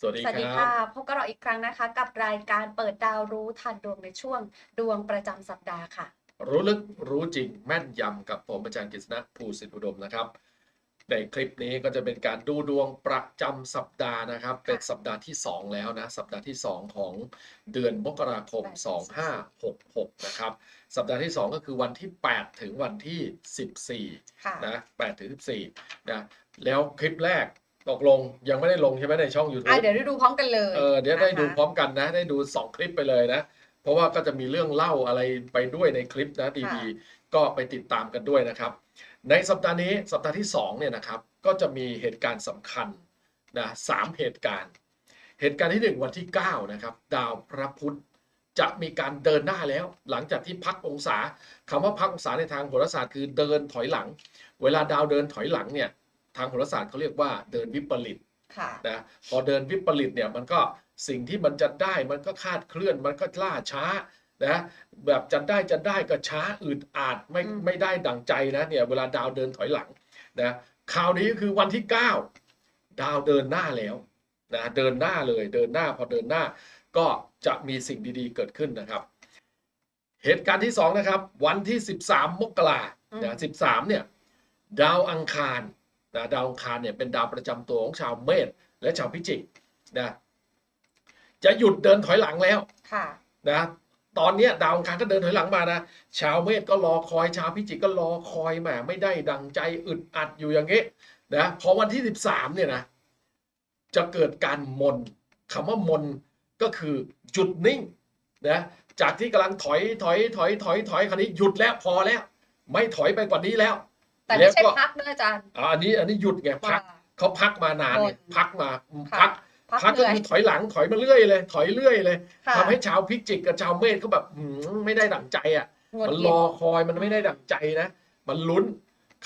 สวัสดีสวัสคดีรับค่ะพบกับเราอีกครั้งนะคะ กับรายการเปิดดาวรู้ทันดวงในช่วงดวงประจำสัปดาห์ค่ะ รู้ลึกรู้จริงแม่นยำกับผมอาจารย์กฤษณะภูสิทธิอุดมนะครับ ในคลิปนี้ก็จะเป็นการดูดวงประจำสัปดาห์นะครับ เป็นสัปดาห์ที่ 2 แล้วนะ สัปดาห์ที่ 2 ของเดือนมกราคม 2566 นะครับ สัปดาห์ที่ 2 ก็คือวันที่ 8 ถึงวันที่ 14 ค่ะ นะ8ถึง14 นะ แล้วคลิปแรก ตกลงยังไม่ได้ลงใช่ไหมในช่องอะ YouTube เดี๋ยวได้ดูพร้อมกันเลยเออเดี๋ยวได้ดูนะคะพร้อมกันนะ ได้ดู 2 คลิปไปเลยนะ เพราะว่าก็จะมีเรื่องเล่าอะไรไปด้วยในคลิปนะดีๆก็ไปติดตามกันด้วยนะครับ ในสัปดาห์นี้สัปดาห์ที่2เนี่ยนะครับก็จะมีเหตุการณ์สำคัญนะสามเหตุการณ์ เหตุการณ์ที่ 1 วันที่9นะครับดาวพระพุธจะมีการเดินหน้าแล้ว หลังจากที่พักองศาคำว่าพักองศาในทางโหราศาสตร์คือเดินถอยหลัง เวลาดาวเดินถอยหลังเนี่ย ทางโหราศาสตร์เขาเรียกว่าเดินวิปริตค่ะนะพอเดินวิปริตเนี่ยมันก็สิ่งที่มันจะได้มันก็คาดเคลื่อนมันก็ล่าช้านะแบบจะได้จะได้ก็ช้าอืดอาดไม่อืมไม่ได้ดังใจนะเนี่ยเวลาดาวเดินถอยหลังนะข่าวนี้ก็คือวันที่ 9 ดาวเดินหน้าแล้วนะเดินหน้าเลยเดินหน้าพอเดินหน้าก็จะมีสิ่งดีๆเกิดขึ้นนะครับ เหตุการณ์ที่สองนะครับ วันที่ 13 มกรานะ13เนี่ยดาวอังคาร นะดาวอังคารเนี่ยเป็นดาวประจำตัวของชาวเมษและชาวพิจิกนะจะหยุดเดินถอยหลังแล้วค่ะนะตอนเนี้ยดาวอังคารก็เดินถอยหลังมานะชาวเมษก็รอคอยชาวพิจิกก็รอคอยแหมไม่ได้ดังใจอึดอัดอยู่อย่างงี้นะพอวันที่ 13เนี่ยนะจะเกิดการมนคำว่ามนก็คือหยุดนิ่งนะจากที่กำลังถอยถอยถอยถอยถอยคราวนี้หยุดแล้วพอแล้ว ไม่ถอยไปกว่านี้แล้ว แต่ไม่ใช่แล้วก็พักนะอาจารย์อ่าอันนี้อันนี้หยุดไงพักว่าเขาพักมานานไงมนพักมาค่ะพักพักพักเหก็นื่อยคือถอยหลังถอยมาเรื่อยเลย ถอยเรื่อยเลยค่ะทำให้ชาวพิจิกกับชาวเมษเขาแบบหืมไม่ได้ดั่งใจอะงดมันหงิรดอคอยมันไม่ได้ดั่งใจนะ มันลุ้น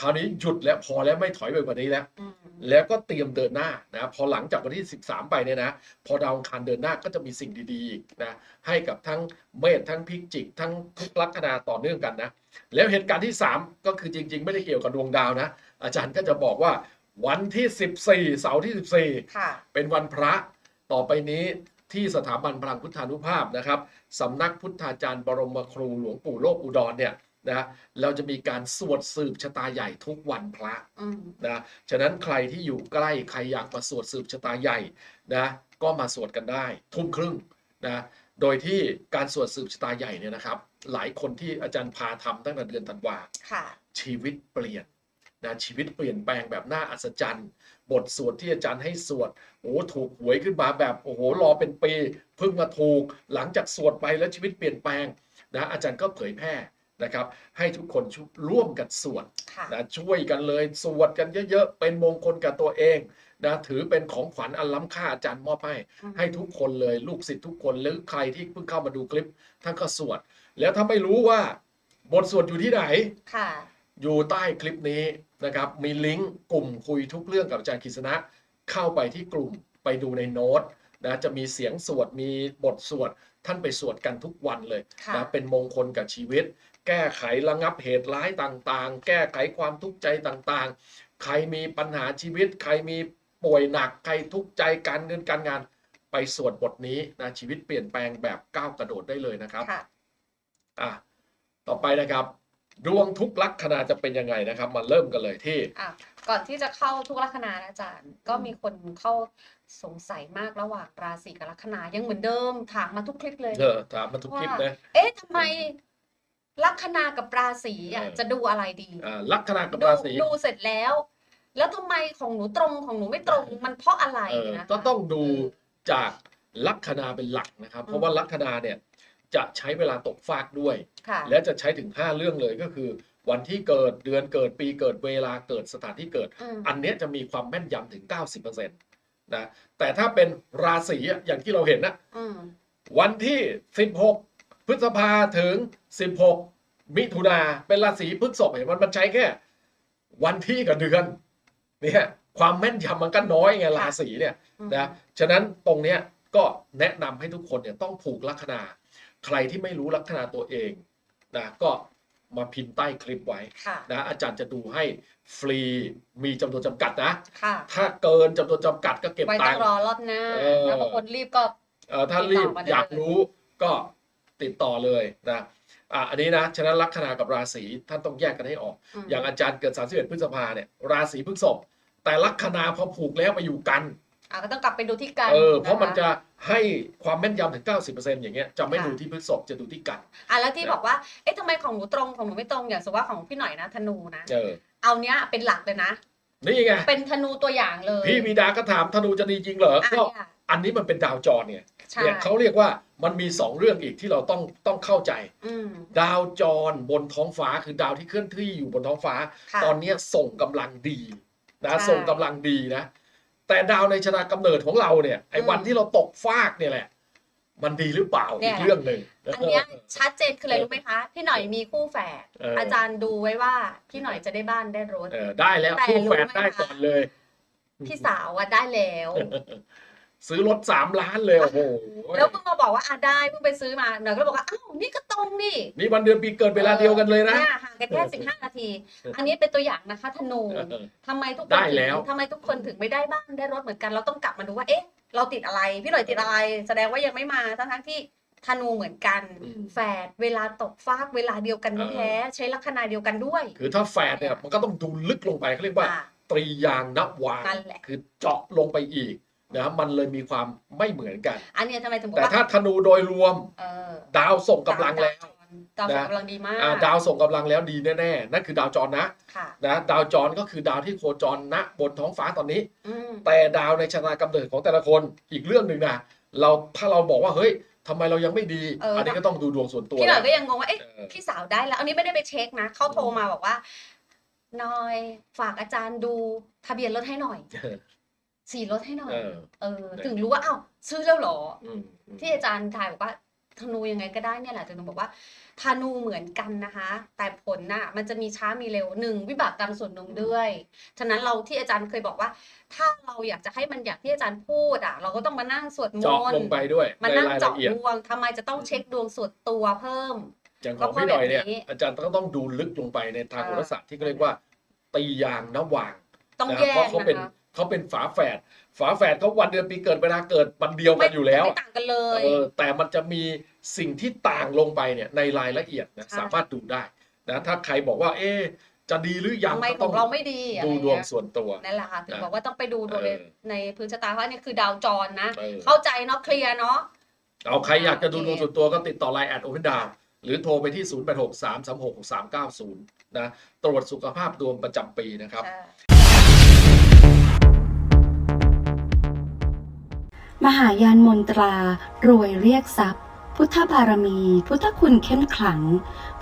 คราวนี้หยุดแล้วพอแล้วไม่ถอยไปกว่านี้แล้วอืมแล้วก็เตรียมเดินหน้านะพอหลังจากวันที่ 13 ไปเนี่ยนะ พอดาวอังคารเดินหน้าก็จะมีสิ่งดีๆนะให้กับทั้งเมษทั้งพิจิก ทั้งทุกลัคนาต่อเนื่องกันนะ แล้วเหตุการณ์ที่ 3 ก็คือจริง ๆ ไม่ได้เกี่ยวกับดวงดาวนะ อาจารย์ก็จะบอกว่าวันที่ 14 เสาร์ที่ 14ค่ะเป็นวันพระต่อไปนี้ที่สถาบันพลังพุทธานุภาพนะครับสำนักพุทธาจารย์บรมครูหลวงปู่โลกอุดรเนี่ยนะเราจะมีการสวดสืบชะตาใหญ่ทุกวันพระอืมนะฉะนั้นใครที่อยู่ใกล้ใครอยากมาสวดสืบชะตาใหญ่นะก็มาสวดกันได้ ทุ่มครึ่งนะโดยที่การสวดสืบชะตาใหญ่เนี่ยนะครับ หลายคนที่อาจารย์พาทำตั้งแต่เดือนธันวาค่ะชีวิตเปลี่ยนนะชีวิตเปลี่ยนแปลงแบบน่าอัศจรรย์ บทสวดที่อาจารย์ให้สวดโอ้ถูกหวยขึ้นมาแบบโอ้โหรอเป็นปีเพิ่งมาถูก หลังจากสวดไปแล้วชีวิตเปลี่ยนแปลงนะอาจารย์ก็เผยแพร่นะครับ ให้ทุกคนช่วยร่วมกันสวดค่ะนะช่วยกันเลยสวดกันเยอะๆ เป็นมงคลกับตัวเองนะถือเป็นของขวัญอันล้ำค่าอาจารย์มอบให้อืมให้ทุกคนเลยลูกศิษย์ทุกคนหรือใครที่เพิ่งเข้ามาดูคลิปท่านก็สวด แล้วถ้าไม่รู้ว่าบทสวดอยู่ที่ไหน ค่ะ อยู่ใต้คลิปนี้นะครับ มีลิงก์กลุ่มคุยทุกเรื่องกับอาจารย์กฤษณะ เข้าไปที่กลุ่มไปดูในโน้ตนะจะมีเสียงสวดมีบทสวด ท่านไปสวดกันทุกวันเลยค่ะนะเป็นมงคลกับชีวิต แก้ไขระงับเหตุร้ายต่างๆ แก้ไขความทุกข์ใจต่างๆ ใครมีปัญหาชีวิต ใครมีป่วยหนักใครทุกข์ใจการเงินการงาน ไปสวดบทนี้นะชีวิตเปลี่ยนแปลงแบบก้าวกระโดดได้เลยนะครับ ค่ะ อะต่อไปนะครับ ดวงทุกลัคนาจะเป็นยังไงนะครับ มาเริ่มกันเลยที่ อะก่อนที่จะเข้าทุกลัคนานะอาจารย์ ก็มีคนเข้าสงสัยมากระหว่างราศีกับลัคนายังเหมือนเดิมถามมาทุกคลิปเลยเออถามมาทุกคลิปนะ เอ๊ะทำไมลัคนากับราศีอะเออ จะดูอะไรดีอ่าลัคนากับดูราศี ดูเสร็จแล้ว แล้วทำไมของหนูตรงของหนูไม่ตรงมันเพราะอะไรเออนะคะ ก็ต้องดูจากลัคนาเป็นหลักนะครับ เพราะว่าลัคนาเนี่ย จะใช้เวลาตกฟากด้วยค่ะและจะใช้ถึง 5 เรื่องเลยก็คือ วันที่เกิดเดือนเกิดปีเกิดเวลาเกิดสถานที่เกิดอืมอันเนี้ยจะมีความแม่นยำถึง 90%นะแต่ถ้าเป็นราศีอะอย่างที่เราเห็นนะอืมวันที่ 16 พฤษภาถึง 16 มิถุนาเป็นราศีพฤษภเห็นมันมันใช้แค่ วันที่กับเดือนเนี่ยความแม่นยำมันก็น้อยไงราศีเนี่ยอืมนะฉะนั้นตรงเนี้ยก็แนะนำให้ทุกคนเนี่ยต้องผูกลัคนา ใครที่ไม่รู้ลัคนาตัวเองนะก็มาพิมพ์ใต้คลิปไว้ค่ะนะอาจารย์จะดูให้ฟรีมีจำนวนจำกัดนะค่ะถ้าเกินจำนวนจำกัดก็เก็บไว้ตัต้องงค์รอรอบหน้าเออแล้วบางคนรีบก็เอ่อถ้าติดต่อรีบมาได้อยากรู้ก็ติดต่อเลยนะอะอันนี้นะฉะนั้นลัคนากับราศีท่านต้องแยกกันให้ออกมอย่างอาจารย์เกิด 31 พฤษภาเนี่ยราศีพฤษภแต่ลัคนาพอผูกแล้วไปอยู่กัน อะก็ต้องกลับไปดูที่กันเออเพราะมันคจะให้ความแม่นยำถึง 90%อย่างเงี้ยจะไม่ค่ะดูที่พฤษภจะดูที่กันอะแล้วที่นะบอกว่าเอ๊ะทำไมของหนูตรงของหนูไม่ตรงอย่างสมมติว่าของพี่หน่อยนะธนูนะเออเอาเนี้ยเป็นหลักเลยนะนี่ไงเป็นธนูตัวอย่างเลย พี่มีดาก็ถามธนูจะดีจริงเหรออะก็เนี่ยอันนี้มันเป็นดาวจรเนี่ยใช่เนี่ยเขาเรียกว่ามันมีสองเรื่องอีกที่เราต้องต้องเข้าใจอืมดาวจรบนท้องฟ้าคือดาวที่เคลื่อนที่อยู่บนท้องฟ้าค่ะตอนเนี้ยส่งกำลังดีนะใช่ส่งกำลังดีนะ แต่ดาวในชะตากำเนิดของเราเนี่ยไอ้อืมวันที่เราตกฟากเนี่ยแหละ มันดีหรือเปล่าเนี่อียกเรื่องหนึ่งอันเนี้ยชัดเจนคืออะไรรู้ไหมคะพี่หน่อยมีคู่แฝดเออออาจารย์ดูไว้ว่าพี่หน่อยจะได้บ้านได้รถเออได้แล้วแต่คู่รู้แฝดไหมได้คะก่อนเลย พี่สาวอะได้แล้ว ซื้อรถสามล้านเลยโอ้โหแล้วเพิ่งมาบอกว่าอะได้เพิ่งไปซื้อมาหน่อยก็เลยบอกว่าอ้าวนี่ก็ตรงนี่นี่วันเดือนปีเกิดเวลาเดียวกันเลยนะเนี่ยห่างกันแค่สิบห้านาที อันนี้เป็นตัวอย่างนะคะธนูเออทำไมทุกคนได้ถึงแล้วทำไมทุกคนถึงไม่ได้บ้านได้รถเหมือนกันเราต้องกลับมาดูว่าเอ๊ะ เราติดอะไร พี่หน่อยติดอะไร แสดงว่ายังไม่มาทั้งทั้งๆที่ธนูเหมือนกันอืมแฝดเวลาตกฟากเวลาเดียวกันเออแท้ๆใช้ลัคนาเดียวกันด้วย คือถ้าแฝดเนี่ยมันก็ต้องดูลึกลงไปเขาเรียกว่าอะตรียางนับวางนั่นแหละคือเจาะลงไปอีก นะมันเลยมีความไม่เหมือนกัน อันเนี้ยทำไมถึงบอกแต่ว่าถ้าธนูโดยรวมเออดาวส่งกำลังแล้วดาวส่งนะ กำลังดีมากอ่าดาวส่งกำลังแล้วดีแน่ๆนั่นคือดาวจรนะค่ะ นะดาวจรก็คือดาวที่โคจรณบนท้องฟ้าตอนนี้ อืมแต่ดาวในชะตากำเนิดของแต่ละคนอีกเรื่องหนึ่งนะเราถ้าเราบอกว่าเฮ้ยทำไมเรายังไม่ดีเอออัอันนี้ก็ต้องดูดวงส่วนตัวพี่หน่อยนะก็ยังงงว่าเอ๊ะ เออ พี่สาวได้แล้ว อันนี้ไม่ได้ไปเช็คนะ เขาโทรมาบอกว่าหน่อยฝากอาจารย์ดูทะเบียนรถให้หน่อย สีรถให้หน่อย เออ เออ ถึงรู้ว่าอ้าวซื้อแล้วเหรอ อืมอืมที่อาจารย์ทายบอกว่าธนูยังไงก็ได้เนี่ยแหละถึงบอกว่าธนูเหมือนกันนะคะ แต่ผลน่ะมันจะมีช้ามีเร็วหนึ่งวิบากกรรมส่วนหนึ่งด้วยฉะนั้นเราที่อาจารย์เคยบอกว่า ถ้าเราอยากจะให้มันอย่างที่อาจารย์พูดอะ เราก็ต้องมานั่งสวดมเจาะนลต์งไปด้วยมาในนั่งรายเจาะละเอียดดวงทำไมจะต้องเช็คดวงส่วนตัวเพิ่ม อย่างของก็เพราะพี่หน่อยเนี่ยแบบนี้อาจารย์ต้องต้องดูลึกลงไปในทางเอโหอราศาสตร์ที่เขาเรียกว่า ตียางน้ำวาง ต้องนะแยเพราะกเขานะเป็นคะ เขาเป็นฝาแฝดฝาแฝดเขาวันเดือนปีเกิดเวลาเกิดวันเดียวกันอยู่แล้วไม่ต่างกันเลยเออแต่มันจะมีสิ่งที่ต่างลงไปเนี่ยในรายละเอียดนะใช่สามารถดูได้นะถ้าใครบอกว่า เอ๊ะจะดีหรือยังทำไมก็ขต้อองงเราไม่ดีอะไรดูอย่างดวงเงี้ยส่วนตัวนั่นแหละค่ะถึงนะบอกว่าต้องไปดูดวงในเออในพื้นชะตาเพราะอันนี่คือดาวจรนะเออเข้าใจเนาะเคลียร์เนาะเอาใครอยากจะดูโอเคดวงส่วนตัวก็ติดต่อไลน์แอดโอเพนดาวหรือโทรไปที่ 0863366390 นะ ตรวจสุขภาพดวงประจำปีนะครับ มหายานมนตรารวยเรียกทรัพย์ พุทธบารมี พุทธคุณเข้มขลัง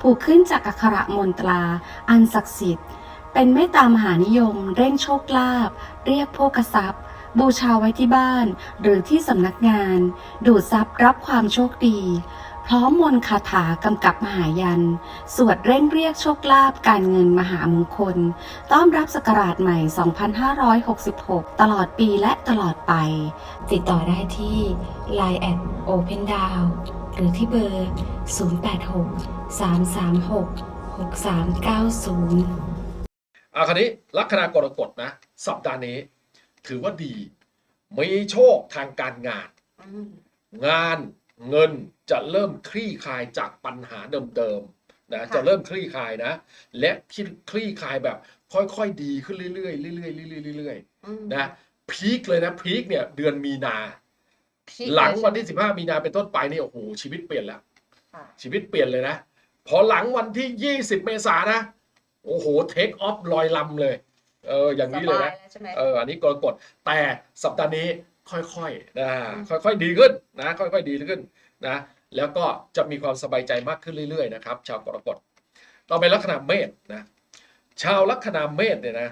ผูกขึ้นจากอักระมนตรา อันศักดิ์สิทธิ์ เป็นเมตตามหานิยม เร่งโชคลาภเรียกโภกทรัพย์บูชาไว้ที่บ้าน หรือที่สำนักงาน ดูดทรัพย์รับความโชคดี พร้อมมนต์คาถากำกับมหายัน สวดเร่งเรียกโชคลาภการเงินมหามงคล ต้อนรับศักราชใหม่ 2566 ตลอดปีและตลอดไป ติดต่อได้ที่ Line at Open Down หรือที่เบอร์ 086 336 6390อาคราวนี้ลัคนากรกฎนะ สัปดาห์นี้ ถือว่าดี มีโชคทางการงานอืมงาน เงินจะเริ่มคลี่คลายจากปัญหาเดิมๆนะค่ะจะเริ่มคลี่คลายนะ และคลี่คลายแบบ ค่อยๆดีขึ้นเรื่อยๆเรื่อยๆเรื่อยๆเรื่อยอืมๆนะพีคเลยนะพีคเนี่ยเดือนมีนาพีคหลังเยวันที่ใช่ไ15มีนาเป็นต้นไปนี่โอ้โหชีวิตเปลี่ยนแล้วค่ะชีวิตเปลี่ยนเลยนะ พอหลังวันที่20เมษายนนะ โอ้โหเทคออฟลอยลำเลย เอออย่างนี้เลยนะสบาแล้วใช่ไหมเอออันนี้กรกฎแต่สัปดาห์นี้ ค่อยๆนะอืมค่อยๆ ดีขึ้นนะค่อยๆ ดีขึ้นนะแล้วก็จะมีความสบายใจมากขึ้นเรื่อยๆนะครับชาวกรกฎต่อไปลัคนาเมษนะชาวลัคนาเมษเนี่ยนะ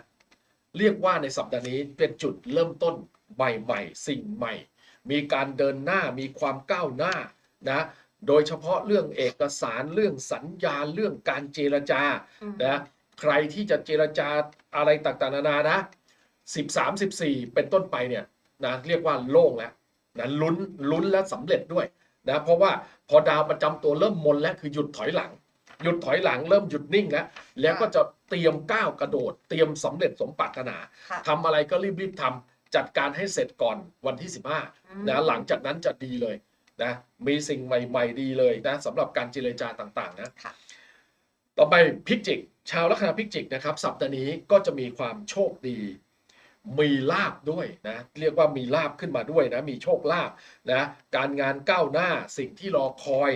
เรียกว่าในสัปดาห์นี้เป็นจุดเริ่มต้นใหม่ๆ สิ่งใหม่ มีการเดินหน้ามีความก้าวหน้านะโดยเฉพาะเรื่องเอกสารเรื่องสัญญาเรื่องการเจรจาอืมนะใครที่จะเจรจาอะไรต่างๆนานานะ 13 14 เป็นต้นไปเนี่ย นะเรียกว่าโล่งแล้วนะลุ้นลุ้นและสำเร็จด้วยนะเพราะว่าพอดาวประจำตัวเริ่มมนแล้วคือหยุดถอยหลัง หยุดถอยหลังเริ่มหยุดนิ่งแล้วแล้วก็จะเตรียมก้าวกระโดด เตรียมสำเร็จสมปรารถนาค่ะทำอะไรก็รีบๆทำจัดการให้เสร็จก่อนวันที่อืม15นะหลังจากนั้นจะดีเลยนะมีสิ่งใหม่ ๆ ดีเลยนะสำหรับการเจรจาต่างๆนะค่ะต่อไปพิกจิก ชาวลัคนาพิกจิกนะครับ สัปดาห์นี้ก็จะมีความโชคดี มีลาบด้วยนะเรียกว่ามีลาบขึ้นมาด้วยนะมีโชคลาบนะการงานก้าวหน้าสิ่งที่รอคอย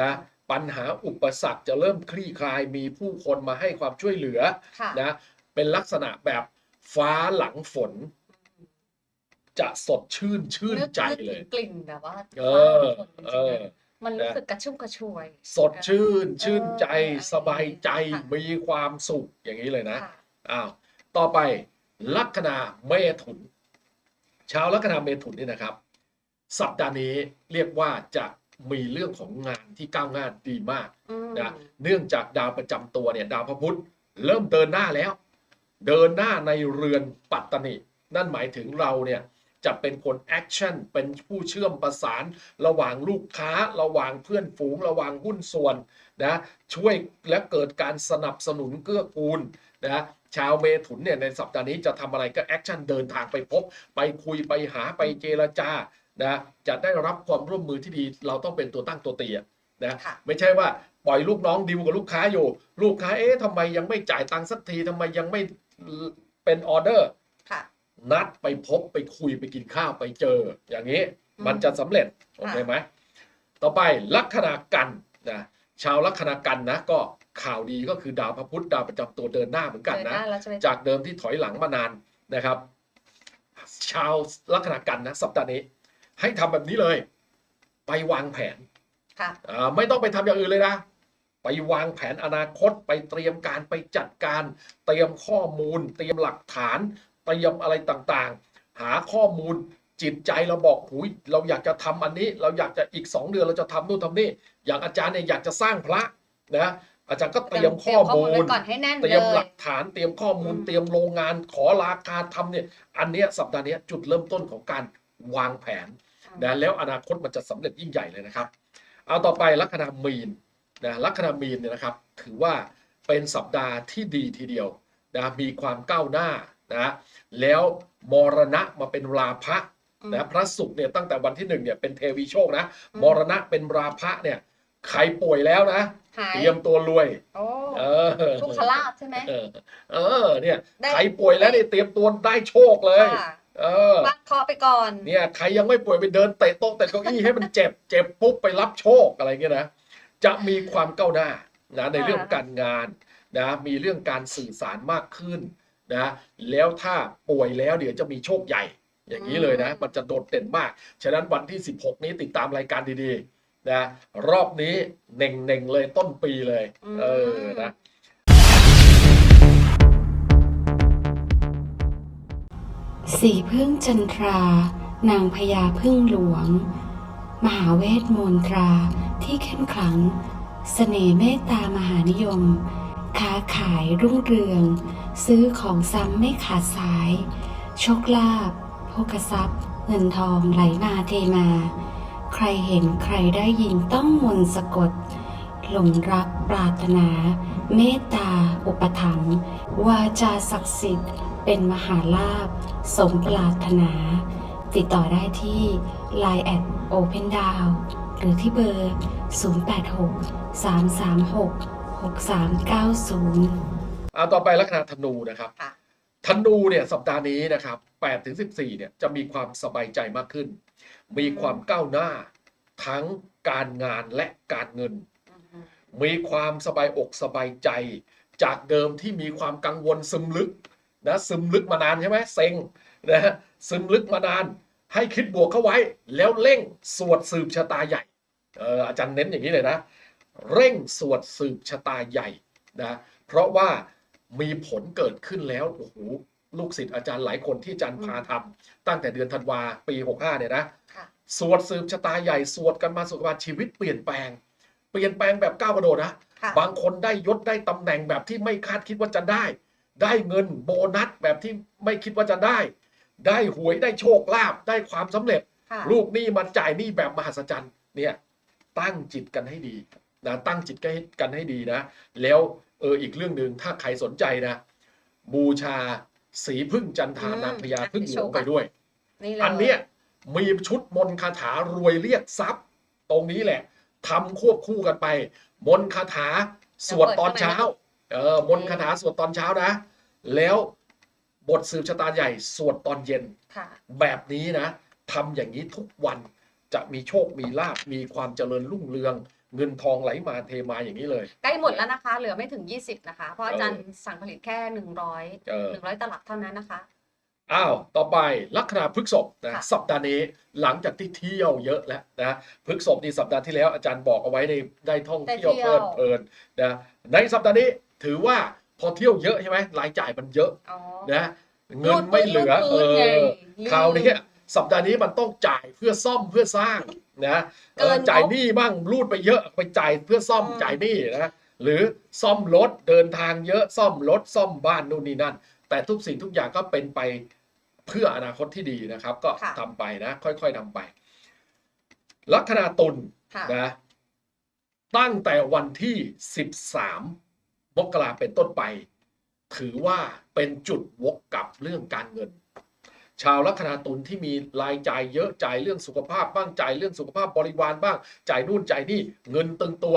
นะปัญหาอุปสรรคจะเริ่มคลี่คลายมีผู้คนมาให้ความช่วยเหลือค่ะนะเป็นลักษณะแบบฟ้าหลังฝน จะสดชื่นชื่นนึกใจนึกเลถึยงกลิ่นแบบว่าเออฟ้าฝนจริงๆเออนะมันรู้สึกกระชุ่มกระชวย สดชื่น ชื่นใจเออสบายใจค่ะมีความสุขอย่างนี้เลยนะค่ะอ้าวต่อไป ลัคนาเมถุน ชาวลัคนาเมถุนนี่นะครับ สัปดาห์นี้เรียกว่าจะมีเรื่องของงานที่ก้าวหน้าดีมากอืมนะเนื่องจากดาวประจำตัวเนี่ยดาวพระพุธเริ่มเดินหน้าแล้ว เดินหน้าในเรือนปัตตนินั่นหมายถึงเราเนี่ยจะเป็นคนแอคชั่นเป็นผู้เชื่อมประสานระหว่างลูกค้า ระหว่างเพื่อนฝูง ระหว่างหุ้นส่วนนะช่วยและเกิดการสนับสนุนเกื้อกูลนะ ชาวเมถุนเนี่ยในสัปดาห์นี้จะทำอะไรก็แอคชั่นเดินทางไปพบ ไปคุยไปหาไปเจรจานะจะได้รับความร่วมมือที่ดี เราต้องเป็นตัวตั้งตัวตีอะนะค่ะไม่ใช่ว่าปล่อยลูกน้องดิวกับลูกค้าอยู่ ลูกค้าเอ๊ะทำไมยังไม่จ่ายตังค์สักทีทำไมยังไม่เป็นออเดอร์ค่ะนัดไปพบไปคุยไปกินข้าวไปเจอ อย่างนี้อืมมันจะสำเร็จโอเคไหมต่อไปลัคนากันนะชาวลัคนากันนะก็ ข่าวดีก็คือดาวพระพุธดาวประจำตัวเดินหน้าเหมือนกันเดินหนะน้าแล้วใช่ไหมจากเดิมที่ถอยหลังมานานนะครับ ชาวลัคนากันนะสัปดาห์นี้ ให้ทำแบบนี้เลย ไปวางแผนค่ะอ่าไม่ต้องไปทำอย่างอื่นเลยนะ ไปวางแผนอนาคตไปเตรียมการไปจัดการ เตรียมข้อมูล เตรียมหลักฐานเตรียมอะไรต่างๆ หาข้อมูลจิตใจเราบอกหุยเราอยากจะทำอันนี้ เราอยากจะอีก 2 เดือนเราจะทำนู่นทำนี่อย่างอาจารย์เนี่ยอยากจะสร้างพระนะ อาจารย์ก็เตรียมข้อมูไว้ลก่อนให้แน่นเตรีเลยมหลักฐานเตรียมข้อมูลอืมเตรียมโรงงานขอราคาทำเนี่ย อันเนี้ยสัปดาห์เนี้ยจุดเริ่มต้นของการวางแผนนะแล้วอนาคตมันจะสำเร็จยิ่งใหญ่เลยนะครับ เอาต่อไปลัคนามีนนะลัคนามีนเนี่ยนะครับ ถือว่าเป็นสัปดาห์ที่ดีทีเดียวนะมีความก้าวหน้านะแล้วมรณะมาเป็นราพะอืมนะพระศุกร์เนี่ยตั้งแต่วันที่หนึ่งเนี่ยเป็นเทวีโชคนะอืมมรณะเป็นราพะเนี่ยใครป่วยแล้วนะ หาย เตรียมตัวรวย โอ้เออทุกขลาบใช่ไหม เออเออ เนี่ยได้ ใครป่วยแล้วเนี่ยเตรียมตัวได้โชคเลย ค่ะเออวัดเคราะห์ไปก่อน เนี่ยใครยังไม่ป่วยไปเดินเตะโต๊ะเตะเก้าอี้ให้มันเจ็บ เจ็บปุ๊บไปรับโชคอะไรเงี้ยนะจะมีความก้าวหน้านะในเรื่องของการงานนะมีเรื่องการสื่อสารมากขึ้นนะแล้วถ้าป่วยแล้วเดี๋ยวจะมีโชคใหญ่ อย่างนี้เลยนะมันจะโดดเด่นมาก ฉะนั้นวันที่ 16 นี้ติดตามรายการดีๆ นะรอบนี้เน่งๆเลยต้นปีเลย เออนะสีพึ่งจันทรา นางพญาพึ่งหลวง มหาเวทมนตราที่เข้มขลังเสน่ห์เมตตามหานิยม ค้าขายรุ่งเรือง ซื้อของซ้ำไม่ขาดสาย โชคลาภโภคทรัพย์ เงินทองไหลมาเทมา ใครเห็นใครได้ยินต้องมนต์สะกด หลงรักปรารถนา เมตตา อุปถัมภ์วาจาศักดิ์สิทธิ์ เป็นมหาลาภสมปรารถนา ติดต่อได้ที่ Line แอด Open d o w n หรือที่เบอร์ 086 336 6390เอาต่อไปลัคนาธนูนะครับค่ะธนูเนี่ยสัปดาห์นี้นะครับ8ถึง14เนี่ยจะมีความสบายใจมากขึ้น มีความก้าวหน้าทั้งการงานและการเงินอือฮึมีความสบายอกสบายใจ จากเดิมที่มีความกังวลซึมลึกนะซึมลึกมานานใช่ไหมเซ็งนะฮะซึมลึกมานานให้คิดบวกเข้าไว้ แล้วเร่งสวดสืบชะตาใหญ่เอออาจารย์เน้นอย่างนี้เลยนะ เร่งสวดสืบชะตาใหญ่นะเพราะว่ามีผลเกิดขึ้นแล้วโอ้โห ลูกศิษย์อาจารย์หลายคนที่อาจารย์พาทำตั้งแต่เดือนธันวาปี 65 เนี่ยนะค่ะสวดสืบชะตาใหญ่สวดกันมาสวดกันมาชีวิตเปลี่ยนแปลง เปลี่ยนแปลงแบบก้าวกระโดดนะค่ะบางคนได้ยศได้ตำแหน่งแบบที่ไม่คาดคิดว่าจะได้ ได้เงินโบนัสแบบที่ไม่คิดว่าจะได้ ได้หวยได้โชคลาภได้ความสำเร็จค่ะลูกหนี้มาจ่ายหนี้แบบมหัศจรรย์เนี่ยตั้งจิตกันให้ดีนะตั้งจิตกันให้ดีนะ แล้วเอออีกเรื่องหนึ่งถ้าใครสนใจนะ บูชา สีพึ่งจันทาอืมนางพญาพึ่งหลวงให้โชว์ก่ไปอนด้วยนี่เลยอันเนี้ยมีชุดมนต์คาถารวยเรียกทรัพย์ ตรงนี้แหละทำควบคู่กันไป มนต์คาถาสวดตอนเช้า เออมนต์คาถาสวดตอนเช้านะ แล้วบทสืบชะตาใหญ่สวดตอนเย็นค่ะแบบนี้นะทำอย่างนี้ทุกวันจะมีโชคมีลาบมีความเจริญรุ่งเรือง เงินทองไหลมาเทมาอย่างนี้เลย ใกล้หมดแล้วนะคะ เหลือไม่ถึง 20 นะคะ เพราะอาจารย์เออสั่งผลิตแค่ 100เออ100 ตลับเท่านั้นนะคะ อ้าว ต่อไปลัคนาพฤกษภนะค่ะสัปดาห์นี้หลังจากที่เที่ยวเยอะแล้วนะพฤกษภนี่สัปดาห์ที่แล้วอาจารย์บอกเอาไว้ในได้ท่องเที่ยวเพลิดเพลินนะในสัปดาห์นี้ถือว่าพอเที่ยวเยอะใช่ไหมรายจ่ายมันเยอะอ๋อนะเงินไม่เหลือเอรูดปืนไงอลืมคราวนี้ สัปดาห์นี้มันต้องจ่ายเพื่อซ่อมเพื่อสร้างนะเอเกิอนงบจ่ายหนี้บ้างรูดไปเยอะไปจ่ายเพื่อซ่อมอืมจ่ายหนี้นะหรือซ่อมรถเดินทางเยอะซ่อมรถซ่อมบ้านนู่นนี่นั่น แต่ทุกสิ่งทุกอย่างก็เป็นไปเพื่ออนาคตที่ดีนะครับ ก็ค่ะทำไปนะ ค่อยๆทำไป ลัคนาตุลค่ะนะตั้งแต่วันที่ 13 มกราเป็นต้นไป ถือว่าเป็นจุดวกกลับเรื่องการเงิน ชาวลัคนาตุลที่มีรายจ่ายเยอะจ่ายเรื่องสุขภาพบ้างจ่ายเรื่องสุขภาพบริวารบ้าง จ่ายนู่นจ่ายนี่เงินตึงตัว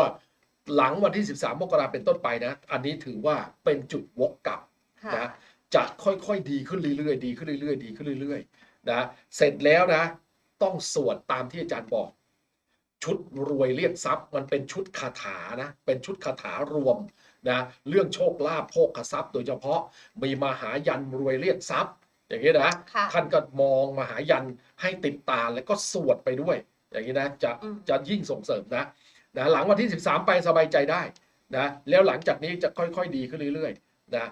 หลังวันที่ 13 มกราเป็นต้นไปนะ อันนี้ถือว่าเป็นจุดวกกลับค่ะนะจะค่อยๆดีขึ้นเรื่อยๆดีขึ้นเรื่อยๆดีขึ้นเรื่อยๆนะเสร็จแล้วนะ ต้องสวดตามที่อาจารย์บอก ชุดรวยเรียกทรัพย์ มันเป็นชุดคาถานะเป็นชุดคาถารวมนะเรื่องโชคลาภโภคทรัพย์ โดยเฉพาะมีมหายันรวยเรียกทรัพย์ อย่างนี้นะค่ะท่านก็มองมหายันให้ติดตาแล้วก็สวดไปด้วย อย่างนี้นะจะอืม จะยิ่งส่งเสริมนะนะหลังวันที่ 13 ไปสบายใจได้นะแล้วหลังจากนี้จะค่อยๆดีขึ้นเรื่อยๆนะ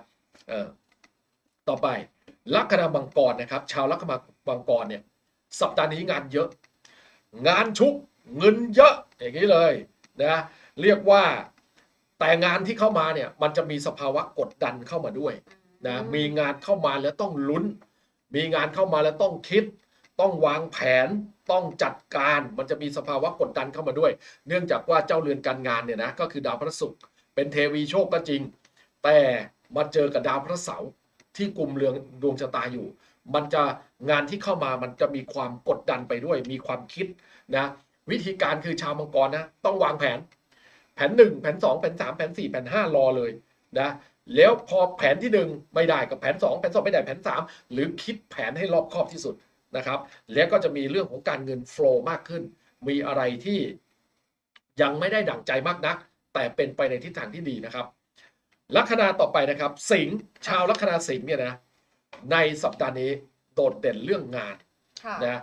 เออต่อไปลัคนามังกรนะครับ ชาวลัคนามังกรเนี่ยสัปดาห์นี้งานเยอะ งานชุกเงินเยอะอย่างนี้เลยนะเรียกว่าแต่งานที่เข้ามาเนี่ยมันจะมีสภาวะกดดันเข้ามาด้วย นะอืมีงานเข้ามาแล้วต้องลุ้น มีงานเข้ามาแล้วต้องคิด ต้องวางแผน ต้องจัดการ มันจะมีสภาวะกดดันเข้ามาด้วย เนื่องจากว่าเจ้าเรือนการงานเนี่ยนะก็คือดาวพระศุกร์เป็นเทวีโชคก็จริง แต่มาเจอกับดาวพระเสาร์ที่กลุ่มเรืองดวงชะตาอยู่ มันจะงานที่เข้ามามันจะมีความกดดันไปด้วย มีความคิดนะวิธีการคือชาวมังกรนะต้องวางแผน แผนหนึ่งแผนสองแผนสามแผนสี่แผนห้ารอเลยนะ แล้วพอแผนที่หนึ่งไม่ได้กับแผนสองแผนสองไม่ได้แผนสามหรือคิดแผนให้รอบคอบที่สุดนะครับ แล้วก็จะมีเรื่องของการเงินโฟลว์มากขึ้น มีอะไรที่ยังไม่ได้ดั่งใจมากนัก แต่เป็นไปในทิศทางที่ดีนะครับ ลัคนาต่อไปนะครับ สิงห์ชาวลัคนาสิงห์เนี่ยนะในสัปดาห์นี้โดดเด่นเรื่องงานค่ะนะ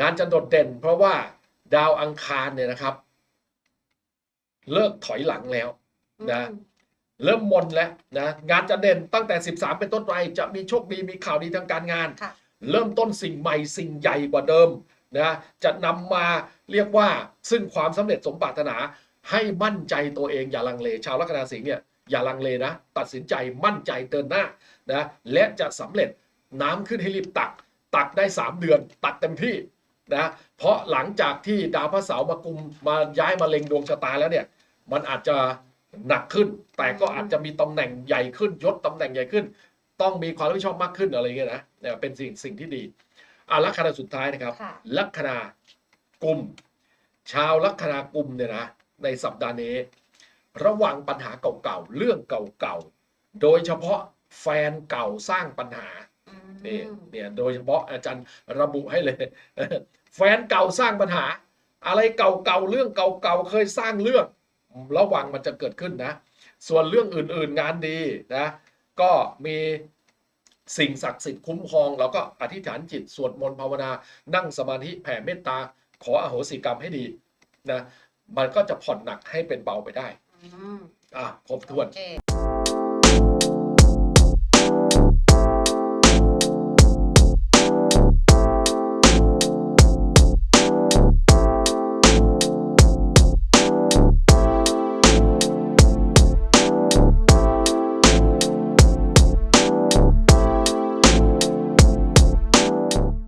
งานจะโดดเด่น เพราะว่าดาวอังคารเนี่ยนะครับ เลิกถอยหลังแล้วนะอืม เริ่มมนแล้วนะงานจะเด่นตั้งแต่ 13 เป็นต้นไปจะมีโชคดีมีข่าวดีทางการงานค่ะเริ่มต้นสิ่งใหม่สิ่งใหญ่กว่าเดิมนะจะนำมาเรียกว่าซึ่งความสำเร็จสมปรารถนาให้มั่นใจตัวเองอย่าลังเล ชาวลัคนาสิงห์เนี่ยอย่าลังเลนะ ตัดสินใจมั่นใจเดินหน้านะและจะสำเร็จน้ำขึ้นให้รีบตัก ตักได้ 3 เดือน ตักเต็มที่นะเพราะหลังจากที่ดาวพระเสาร์มากุมมาย้ายมาเล็งดวงชะตาแล้วเนี่ยมันอาจจะ หนักขึ้น แต่ก็อาจจะมีตำแหน่งใหญ่ขึ้นยศตำแหน่งใหญ่ขึ้น ต้องมีความรับผิดชอบมากขึ้นอะไรเงี้ยนะเนี่ยเป็นสิ่งสิ่งที่ดีอะลัคนาสุดท้ายนะครับค่ะลัคนากุมชาวลัคนากุมเนี่ยนะในสัปดาห์นี้ ระวังปัญหาเก่าๆเรื่องเก่าๆโดยเฉพาะแฟนเก่าสร้างปัญหาอืมนี่เนี่ยโดยเฉพาะอาจารย์ระบุให้เลย แฟนเก่าสร้างปัญหา อะไรเก่าๆเรื่องเก่าๆเคยสร้างเรื่อง ระวังมันจะเกิดขึ้นนะ ส่วนเรื่องอื่นๆงานดีนะ ก็มีสิ่งศักดิ์สิทธิ์คุ้มครองเราก็อธิษฐานจิตสวดมนต์ภาวนา นั่งสมาธิแผ่เมตตา ขออโหสิกรรมให้ดีนะ มันก็จะผ่อนหนักให้เป็นเบาไปได้อืมอะครบถ้วนโอเค